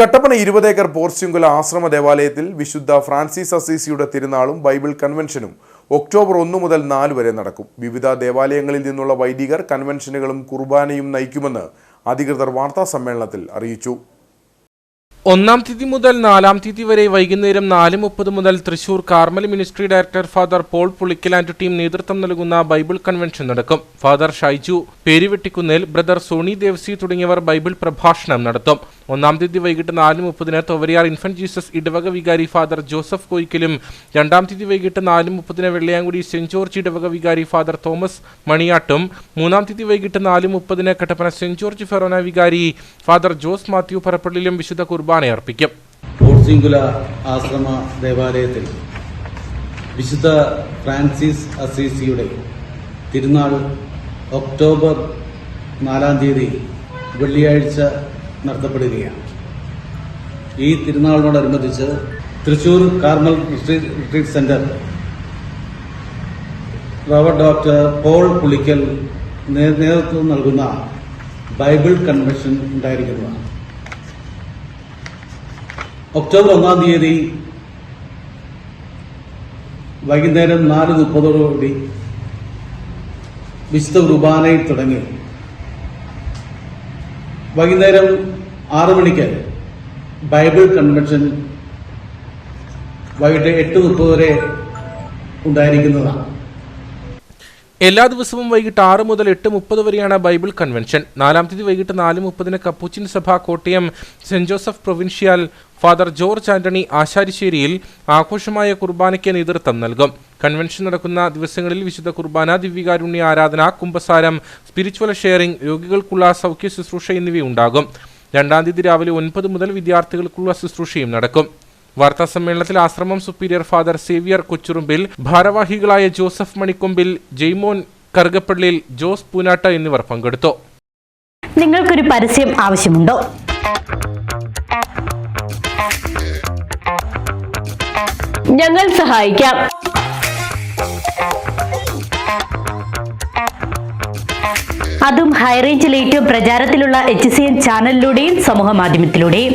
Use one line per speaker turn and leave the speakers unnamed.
കട്ടപ്പന ഇരുപത് ഏക്കർ പോർച്ചുങ്കൽ ആശ്രമ ദേവാലയത്തിൽ വിശുദ്ധ ഫ്രാൻസിസ് അസീസിയുടെ തിരുനാളും ബൈബിൾ കൺവെൻഷനും ഒക്ടോബർ ഒന്ന് മുതൽ നാല് വരെ നടക്കും. വിവിധ ദേവാലയങ്ങളിൽ നിന്നുള്ള വൈദികർ കൺവെൻഷനുകളും കുർബാനയും നയിക്കുമെന്ന് അധികൃതർ വാർത്താ സമ്മേളനത്തിൽ അറിയിച്ചു.
ഒന്നാം തീയതി മുതൽ നാലാം തീയതി വരെ വൈകുന്നേരം നാല് മുപ്പത് മുതൽ Thrissur Carmel ministry director father Paul പുളിക്കലാൻഡ് team നേതൃത്വം നൽകുന്ന ബൈബിൾ കൺവെൻഷൻ നടക്കും. Father Shaiju Peruvettikkunnel brother Sony Devassy തുടങ്ങിയവർ ബൈബിൾ പ്രഭാഷണം നടത്തും. ഒന്നാം തീയതി വൈകിട്ട് നാല് മുപ്പതിന് തൊവരിയാർ ഇൻഫന്റ് ജീസസ് ഇടവക വികാരി ഫാദർ ജോസഫ് കോയിക്കലും രണ്ടാം തീയതി വൈകിട്ട് നാല് മുപ്പതിന് വെള്ളയാങ്കുടി സെന്റ് ജോർജ് ഇടവക വികാരി ഫാദർ തോമസ് മണിയാട്ടും മൂന്നാം തീയതി വൈകിട്ട് നാല് മുപ്പതിന് കട്ടപ്പന സെന്റ് ജോർജ് ഫെറോന വികാരി ഫാദർ ജോസ് മാത്യു പറപ്പള്ളിയിലും വിശുദ്ധ കുർബാന അർപ്പിക്കും.
പോർസിംഗുല ആശ്രമ ദേവാലയത്തിൽ വിശുദ്ധ ഫ്രാൻസിസ് അസീസിയുടെ തിരുനാൾ ഒക്ടോബർ നാലാം തീയതി വെള്ളിയാഴ്ച നടത്തപ്പെടുകയാണ്. ഈ തിരുനാളിനോടനുബന്ധിച്ച് Thrissur Carmel retreat centre rev doctor Paul Pulickal നേതൃത്വം നൽകുന്ന ബൈബിൾ കൺവെൻഷൻ ഉണ്ടായിരിക്കുന്നതാണ്. ഒക്ടോബർ ഒന്നാം തീയതി വൈകുന്നേരം നാല് മുപ്പതോടുകൂടി വിശുദ്ധ കുർബാനയിൽ തുടങ്ങി. വൈകുന്നേരം ആറു മണിക്ക് ബൈബിൾ കൺവെൻഷൻ വൈകിട്ട് എട്ട് മുപ്പത് വരെ ഉണ്ടായിരിക്കുന്നതാണ്.
എല്ലാ ദിവസവും വൈകിട്ട് ആറ് മുതൽ എട്ട് മുപ്പത് വരെയാണ് ബൈബിൾ കൺവെൻഷൻ. നാലാം തീയതി വൈകിട്ട് നാല് മുപ്പതിന് കപ്പൂച്ചിൻ സഭ Kottayam saint Joseph provincial father George Antony Asharisseriyil ആഘോഷമായ കുർബാനയ്ക്ക് നേതൃത്വം നൽകും. കൺവെൻഷൻ നടക്കുന്ന ദിവസങ്ങളിൽ വിശുദ്ധ കുർബാന ദിവ്യകാരുണ്യ ആരാധന കുംഭസാരം സ്പിരിച്വൽ ഷെയറിംഗ് രോഗികൾക്കുള്ള സൗഖ്യ ശുശ്രൂഷ എന്നിവയുണ്ടാകും. രണ്ടാം തീയതി രാവിലെ ഒൻപത് മുതൽ വിദ്യാർത്ഥികൾക്കുള്ള ശുശ്രൂഷയും നടക്കും. വാർത്താ സമ്മേളനത്തിൽ ആശ്രമം സുപ്പീരിയർ ഫാദർ സേവിയർ കൊച്ചുറുമ്പിൽ ഭാരവാഹികളായ ജോസഫ് മണിക്കൊമ്പിൽ ജെയ്മോൻ കറുകപ്പള്ളിയിൽ ജോസ് പൂനാട്ട എന്നിവർ പങ്കെടുത്തു.
നിങ്ങൾക്കൊരു പരസ്യം ആവശ്യമുണ്ടോ? ഞങ്ങൾ സഹായിക്കാം. അതും ഹൈറേഞ്ചിൽ ഏറ്റവും പ്രചാരത്തിലുള്ള എച്ച് സി എൻ ചാനലിലൂടെയും സമൂഹ മാധ്യമത്തിലൂടെയും.